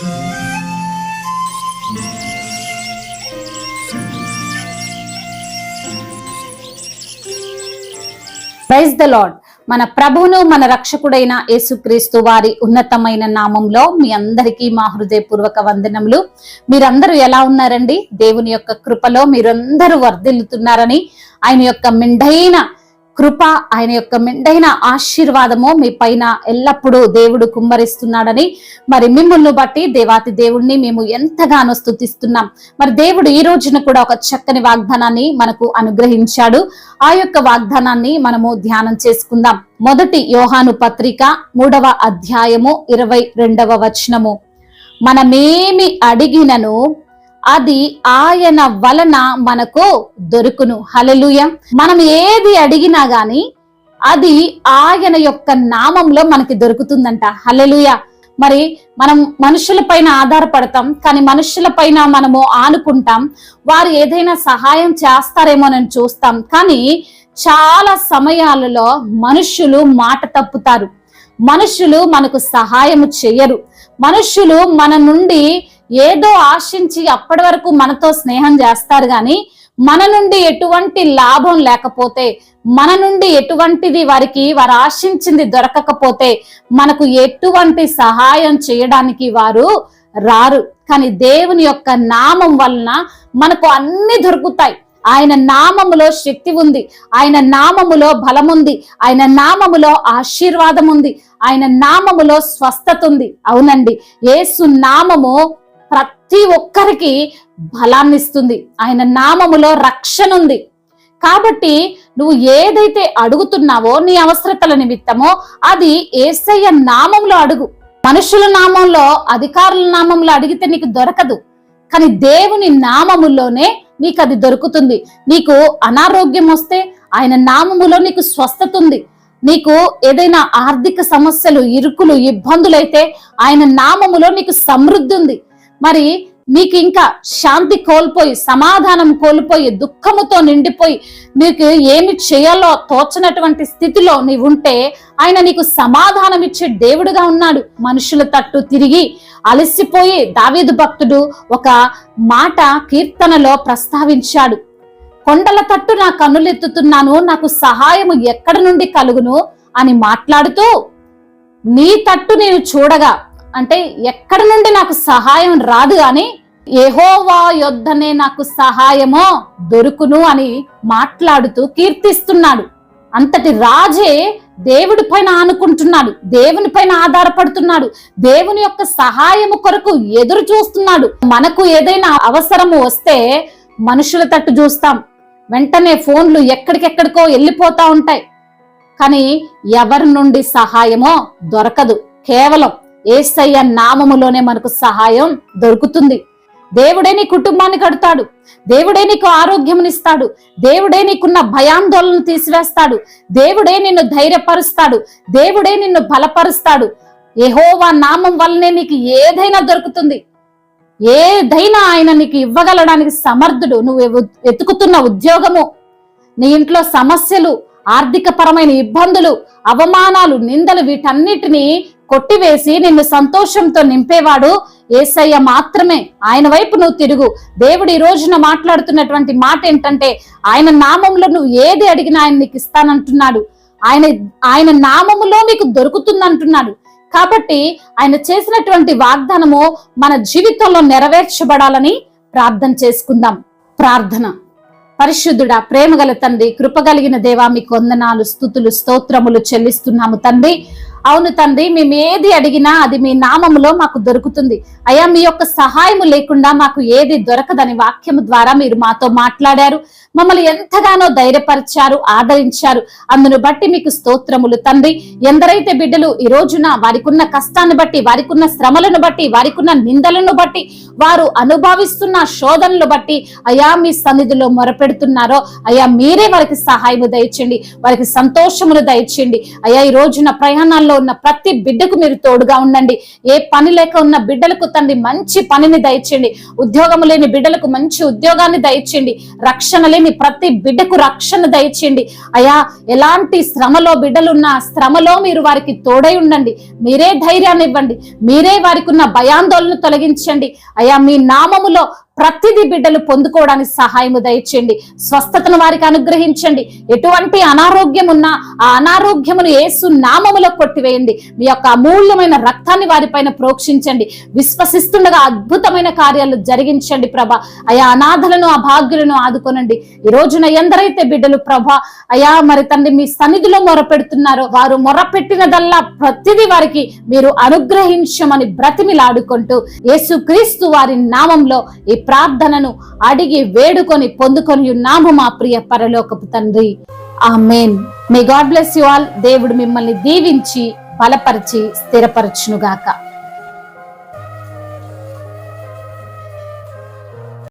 Praise the lord మన ప్రభువును మన రక్షకుడైన యేసుక్రీస్తు వారి ఉన్నతమైన నామంలో మీ అందరికీ మా హృదయపూర్వక వందనములు. మీరందరూ ఎలా ఉన్నారండి? దేవుని యొక్క కృపలో మీరందరూ వర్ధిల్లుతున్నారని ఆయన యొక్క మిండైన కృప ఆయన యొక్క మెండైన ఆశీర్వాదము మీ పైన ఎల్లప్పుడూ దేవుడు కుమ్మరిస్తున్నాడని మరి మిమ్మల్ని బట్టి దేవాతి దేవుణ్ణి మేము ఎంతగానో స్థుతిస్తున్నాం మరి దేవుడు ఈ రోజున కూడా ఒక చక్కని వాగ్దానాన్ని మనకు అనుగ్రహించాడు. ఆ యొక్క వాగ్దానాన్ని మనము ధ్యానం చేసుకుందాం. మొదటి యోహాను పత్రిక మూడవ అధ్యాయము ఇరవై రెండవ వచనము. మనమేమి అడిగినను అది ఆయన వలన మనకు దొరుకును. హలలుయ మనం ఏది అడిగినా గాని అది ఆయన యొక్క నామంలో మనకి దొరుకుతుందంట. హలలుయ మరి మనం మనుషుల పైన ఆధారపడతాం కానీ మనుషుల పైన మనము ఆనుకుంటాం వారు ఏదైనా సహాయం చేస్తారేమోనని చూస్తాం కానీ చాలా సమయాలలో మనుషులు మాట తప్పుతారు. మనుషులు మనకు సహాయం చేయరు మనుషులు మన నుండి ఏదో ఆశించి అప్పటి వరకు మనతో స్నేహం చేస్తారు కానీ మన నుండి ఎటువంటి లాభం లేకపోతే మన నుండి ఎటువంటిది వారికి వారు ఆశించింది దొరకకపోతే మనకు ఎటువంటి సహాయం చేయడానికి వారు రారు. కానీ దేవుని యొక్క నామం వలన మనకు అన్ని దొరుకుతాయి. ఆయన నామములో శక్తి ఉంది ఆయన నామములో బలముంది ఆయన నామములో ఆశీర్వాదం ఉంది ఆయన నామములో స్వస్థత ఉంది. అవునండి ఏసు నామము ప్రతి ఒక్కరికి బలాన్ని ఇస్తుంది. ఆయన నామములో రక్షణ ఉంది. కాబట్టి నువ్వు ఏదైతే అడుగుతున్నావో నీ అవసరతల నిమిత్తమో అది ఏసయ్య నామంలో అడుగు. మనుషుల నామంలో అధికారుల నామంలో అడిగితే నీకు దొరకదు. కానీ దేవుని నామములోనే నీకు అది దొరుకుతుంది. నీకు అనారోగ్యం వస్తే ఆయన నామములో నీకు స్వస్థత ఉంది. నీకు ఏదైనా ఆర్థిక సమస్యలు ఇరుకులు ఇబ్బందులైతే ఆయన నామములో నీకు సమృద్ధి ఉంది. మరి మీకు ఇంకా శాంతి కోల్పోయి సమాధానం కోల్పోయి దుఃఖముతో నిండిపోయి నీకు ఏమి చేయాలో తోచనటువంటి స్థితిలో నీవు ఉంటే ఆయన నీకు సమాధానం ఇచ్చే దేవుడుగా ఉన్నాడు. మనుషుల తట్టు తిరిగి అలసిపోయి దావీదు భక్తుడు ఒక మాట కీర్తనలో ప్రస్తావించాడు. కొండల తట్టు నా కన్నులెత్తుతున్నాను నాకు సహాయము ఎక్కడ నుండి కలుగును అని మాట్లాడుతూ నీ తట్టు నేను చూడగా అంటే ఎక్కడి నుండి నాకు సహాయం రాదు అని ఏహోవా యొద్దనే నాకు సహాయమో దొరుకును అని మాట్లాడుతూ కీర్తిస్తున్నాడు. అంతటి రాజే దేవుడి పైన ఆనుకుంటున్నాడు దేవుని పైన ఆధారపడుతున్నాడు దేవుని యొక్క సహాయము కొరకు ఎదురు చూస్తున్నాడు. మనకు ఏదైనా అవసరము వస్తే మనుషుల తట్టు చూస్తాం. వెంటనే ఫోన్లు ఎక్కడికెక్కడికో వెళ్ళిపోతా ఉంటాయి. కానీ ఎవరి నుండి సహాయమో దొరకదు. కేవలం ఏసయ్య నామములోనే మనకు సహాయం దొరుకుతుంది. దేవుడే నీ కుటుంబాన్ని కడతాడు. దేవుడే నీకు ఆరోగ్యమునిస్తాడు. దేవుడే నీకున్న భయాందోళనను తీసివేస్తాడు. దేవుడే నిన్ను ధైర్యపరుస్తాడు. దేవుడే నిన్ను బలపరుస్తాడు. ఏహోవా నామం వల్లనే నీకు ఏదైనా దొరుకుతుంది. ఏదైనా ఆయన నీకు ఇవ్వగలడానికి సమర్థుడు. నువ్వు ఎవ- వెతుకుతున్న ఉద్యోగము నీ ఇంట్లో సమస్యలు ఆర్థిక పరమైన ఇబ్బందులు అవమానాలు నిందలు వీటన్నిటిని కొట్టివేసి నిన్ను సంతోషంతో నింపేవాడు ఏసయ్య మాత్రమే. ఆయన వైపు నువ్వు తిరుగు. దేవుడు ఈ రోజున మాట్లాడుతున్నటువంటి మాట ఏంటంటే ఆయన నామంలో నువ్వు ఏది అడిగినా ఆయన నీకు ఇస్తానంటున్నాడు. ఆయన ఆయన నామములో నీకు దొరుకుతుందంటున్నాడు. కాబట్టి ఆయన చేసినటువంటి వాగ్దానము మన జీవితంలో నెరవేర్చబడాలని ప్రార్థన చేసుకుందాం. ప్రార్థన. పరిశుద్ధుడా ప్రేమగల తండ్రి కృపగలిగిన దేవా మీకు వందనాలు స్థుతులు స్తోత్రములు చెల్లిస్తున్నాము తండ్రి. అవును తండ్రి మేము ఏది అడిగినా అది మీ నామములో మాకు దొరుకుతుంది. అయ్యా మీ యొక్క సహాయము లేకుండా మాకు ఏది దొరకదని వాక్యము ద్వారా మీరు మాతో మాట్లాడారు. మమ్మల్ని ఎంతగానో ధైర్యపరిచారు ఆదరించారు. అందును బట్టి మీకు స్తోత్రములు తండ్రి. ఎందరైతే బిడ్డలు ఈ రోజున వారికున్న కష్టాన్ని బట్టి వారికున్న శ్రమలను బట్టి వారికున్న నిందలను బట్టి వారు అనుభవిస్తున్న శోధనలు బట్టి అయా మీ సన్నిధిలో మొరపెడుతున్నారో అయా మీరే వారికి సహాయము దయచండి వారికి సంతోషమును దయచండి అయా ఈ రోజున ప్రయాణాల్లో రంగాల్లో ఉన్న ప్రతి బిడ్డకు మీరు తోడుగా ఉండండి. ఏ పని లేక ఉన్న బిడ్డలకు తండ్రి మంచి పనిని దయచేయండి. ఉద్యోగం లేని బిడ్డలకు మంచి ఉద్యోగాన్ని దయచేయండి. రక్షణ లేని ప్రతి బిడ్డకు రక్షణ దయచేయండి. అయా ఎలాంటి శ్రమలో బిడ్డలున్నా శ్రమలో మీరు వారికి తోడై ఉండండి. మీరే ధైర్యాన్ని ఇవ్వండి. మీరే వారికి ఉన్న భయాందోళన తొలగించండి. అయా మీ నామములో ప్రతిదీ బిడ్డలు పొందుకోవడానికి సహాయము దయచేయండి. స్వస్థతను వారికి అనుగ్రహించండి. ఎటువంటి అనారోగ్యం ఉన్నా ఆ అనారోగ్యమును యేసు నామములో కొట్టివేయండి. మీ యొక్క అమూల్యమైన రక్తాన్ని వారిపైన ప్రోక్షించండి. విశ్వసిస్తుండగా అద్భుతమైన కార్యాలు జరిగించండి ప్రభ. అయా అనాథలను అభాగ్యులను ఆదుకొనండి. ఈ రోజున ఎందరైతే బిడ్డలు ప్రభ అయా మరి తండ్రి మీ సన్నిధిలో మొరపెడుతున్నారో వారు మొరపెట్టినదల్లా ప్రతిదీ వారికి మీరు అనుగ్రహించమని బ్రతిమిలాడుకుంటూ యేసు క్రీస్తు వారి నామంలో ఈ ప్రార్థనను అడిగి వేడుకొని పొందుకొని ఉన్నాము మా ప్రియ పరలోకపు తండ్రి. ఆ మెయిన్ మీ గాడ్ బ్లెస్ యు ఆల్ దేవుడు మిమ్మల్ని దీవించి బలపరిచి స్థిరపరచునుగాక.